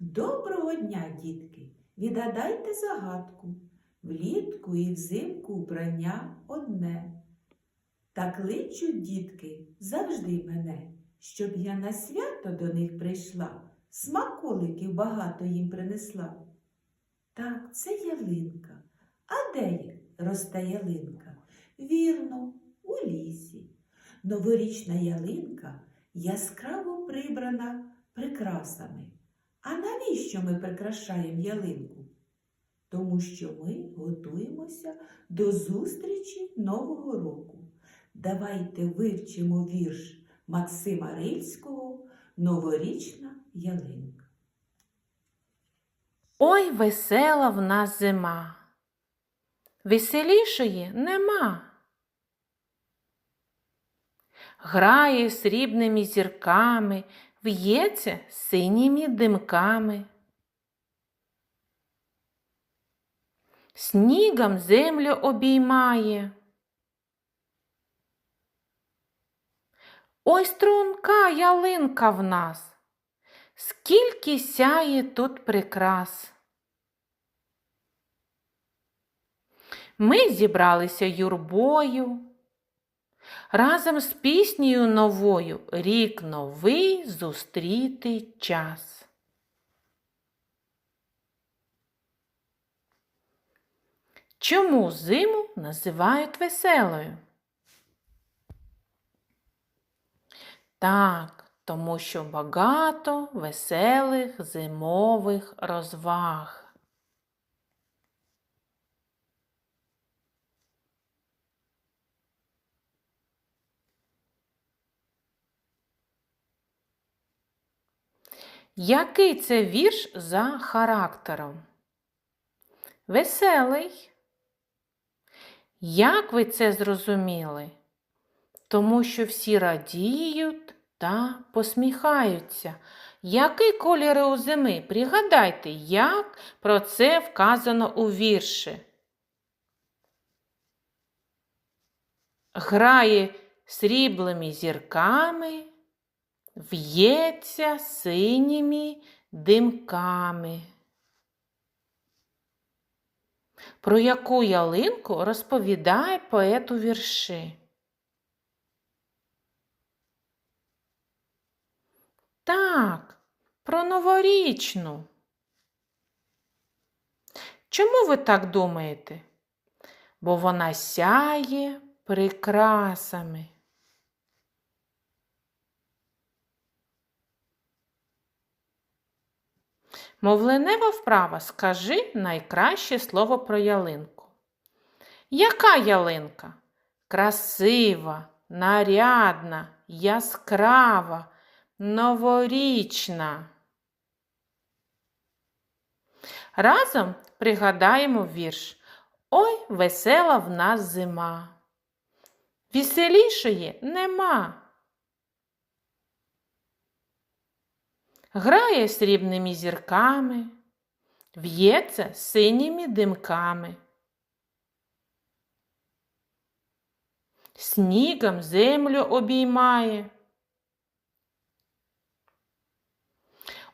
Доброго дня, дітки! Відгадайте загадку. Влітку і взимку вбрання одне. Та кличуть дітки завжди мене, щоб я на свято до них прийшла, смаколиків багато їм принесла. Так, це ялинка. А де росте ялинка? Вірно, у лісі. Новорічна ялинка яскраво прибрана прикрасами. А навіщо ми прикрашаємо ялинку? Тому що ми готуємося до зустрічі Нового року. Давайте вивчимо вірш Максима Рильського Новорічна ялинка. Ой, весела в нас зима. Веселішої нема. Грає срібними зірками, в'ється синіми димками. Снігом землю обіймає. Ой, струнка ялинка в нас. Скільки сяє тут прикрас. Ми зібралися юрбою. Разом з піснею новою рік новий зустріти час. Чому зиму називають веселою? Так, тому що багато веселих зимових розваг. Який це вірш за характером? Веселий. Як ви це зрозуміли? Тому що всі радіють та посміхаються. Який колір у зими? Пригадайте, як про це вказано у вірші. Грає сріблими зірками, в'ється синіми димками. Про яку ялинку розповідає поет у вірші? Так, про новорічну. Чому ви так думаєте? Бо вона сяє прикрасами. Мовленева вправа скажи найкраще слово про ялинку. Яка ялинка? Красива, нарядна, яскрава, новорічна. Разом пригадаємо вірш Ой, весела в нас зима. Веселішої нема. Грає срібними зірками, в'ється синіми димками. Снігом землю обіймає.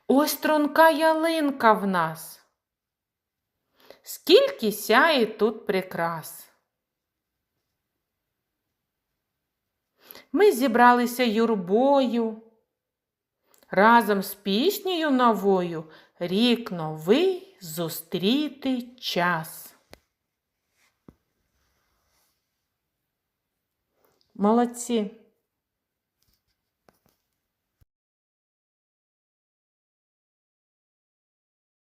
Ось тронка ялинка в нас. Скільки сяє тут прикрас. Ми зібралися юрбою. Разом з піснею новою рік новий зустріти час. Молодці!